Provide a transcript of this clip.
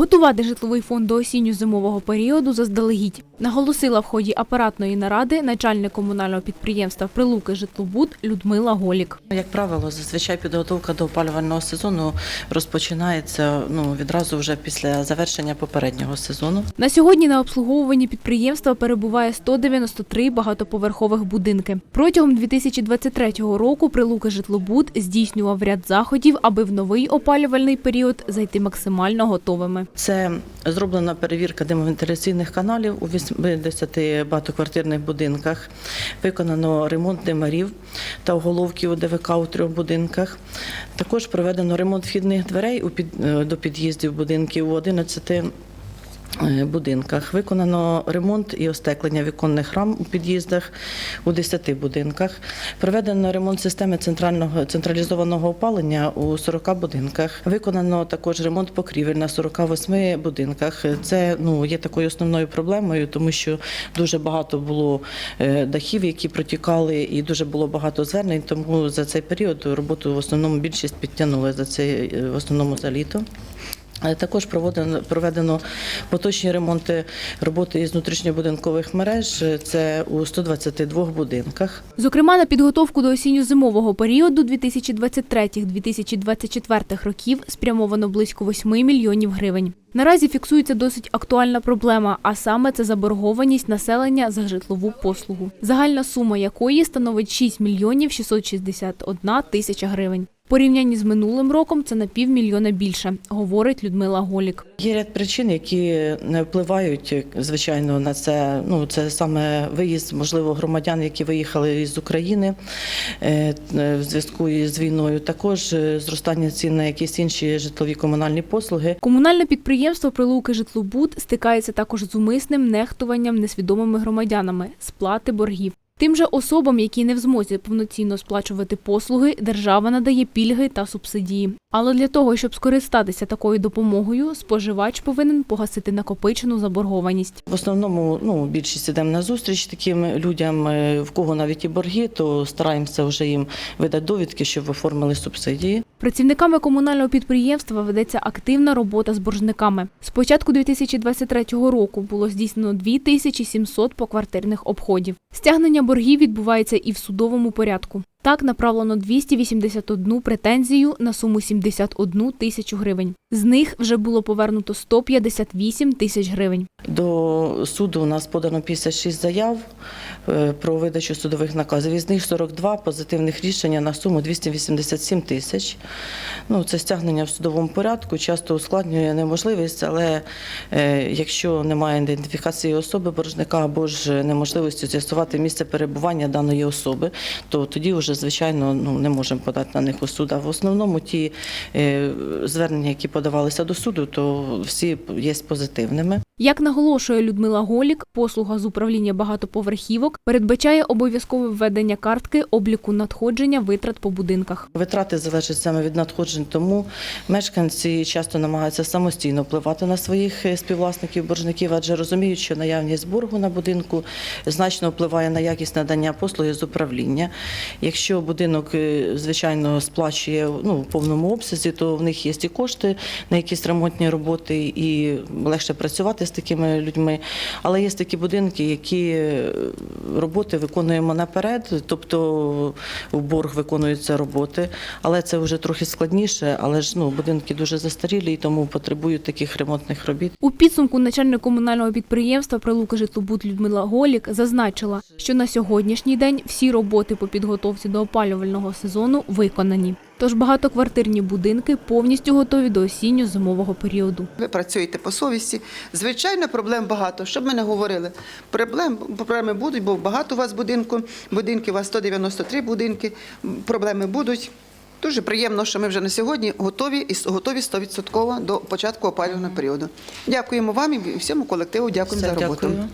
Готувати житловий фонд до осінньо-зимового періоду заздалегідь, наголосила в ході апаратної наради начальник комунального підприємства Прилуки житлобуд Людмила Голік. Як правило, зазвичай підготовка до опалювального сезону розпочинається ну, відразу вже після завершення попереднього сезону. На сьогодні на обслуговуванні підприємства перебуває 193 багатоповерхових будинки. Протягом 2023 року Прилуки житлобуд здійснював ряд заходів, аби в новий опалювальний період зайти максимально готовими. Це зроблена перевірка димовентиляційних каналів у 80 багатоквартирних будинках. Виконано ремонт димарів та оголовків ДВК у трьох будинках. Також проведено ремонт вхідних дверей е, до під'їздів будинків у 11 е, будинках. Виконано ремонт і остеклення віконних рам у під'їздах у 10 будинках. Проведено ремонт системи центрального централізованого опалення у 40 будинках. Виконано також ремонт покрівель на 48 будинках. Це ну є такою основною проблемою, тому що дуже багато було е, дахів, які протікали, і дуже було багато звернень. Тому за цей період роботу в основному більшість підтягнули за цей е, в основному за літо. Е, Також проводено проведено поточні ремонти роботи із внутрішньобудинкових мереж. Е, Це у 122 будинках. Зокрема, на підготовку до осінньо-зимового періоду 2023-2024 років спрямовано близько 8 мільйонів гривень. Наразі фіксується досить актуальна проблема, а саме це заборгованість населення за житлову послугу, загальна сума якої становить 6 мільйонів 661 тисяча гривень. Порівнянні з минулим роком це на півмільйона більше, говорить Людмила Голік. Є ряд причин, які не впливають звичайно на це. Ну це саме виїзд, можливо, громадян, які виїхали з України е, е, в зв'язку із війною. Також е, зростання цін на якісь інші житлові комунальні послуги. Комунальне підприємство Прилуки житлобуд стикається також з умисним нехтуванням несвідомими громадянами сплати боргів. Тим же особам, які не в змозі повноцінно сплачувати послуги, держава надає пільги та субсидії. Але для того, щоб скористатися такою допомогою, споживач повинен погасити накопичену заборгованість. В основному ну, більшість йдемо на зустріч таким людям, е, в кого навіть і борги, то стараємося вже їм видати довідки, щоб оформили субсидії. Працівниками комунального підприємства ведеться активна робота з боржниками. З початку 2023 року було здійснено 2700 поквартирних обходів. Стягнення боргів відбувається і в судовому порядку. Так направлено 281 претензію на суму 71 тисячу гривень. З них вже було повернуто 158 тисяч гривень. До суду у нас подано 56 заяв е, про видачу судових наказів. Із них 42 позитивних рішення на суму 287 тисяч. Ну, це стягнення в судовому порядку часто ускладнює неможливість, але е, якщо немає ідентифікації особи боржника або ж неможливості з'ясувати місце перебування даної особи, то тоді вже звичайно ну, не можемо подати на них у суд. А в основному ті е, звернення, які подавалися до суду, то всі є позитивними. Як наголошує Людмила Голік, послуга з управління багатоповерхівок передбачає обов'язкове введення картки обліку надходження витрат по будинках. Витрати залежать саме від надходжень, тому мешканці часто намагаються самостійно впливати на своїх е, співвласників боржників, адже розуміють, що наявність боргу на будинку значно впливає на якість надання послуги з управління. Якщо будинок, е, звичайно, сплачує ну, в повному обсязі, то в них є і кошти на якісь ремонтні роботи, і легше працювати з такими людьми. Але є такі будинки, які е, роботи виконуємо наперед, тобто в борг виконуються роботи, але це вже трохи складніше. Але ж ну будинки дуже застарілі і тому потребують таких ремонтних робіт. У підсумку начальник комунального підприємства Прилуки житлобуд Людмила Голік зазначила, що на сьогоднішній день всі роботи по підготовці до опалювального сезону виконані. Тож багатоквартирні будинки повністю готові до осінньо-зимового періоду. Ви працюєте по совісті. Звичайно, проблем багато. Щоб ми не говорили, проблем проблеми будуть, бо багато у вас будинку. Будинки у вас 193 будинки. Проблеми будуть. Дуже приємно, що ми вже на сьогодні готові і готові 100% до початку опалювального періоду. Дякуємо вам і всьому колективу. Дякуємо Все, за роботу. дякую.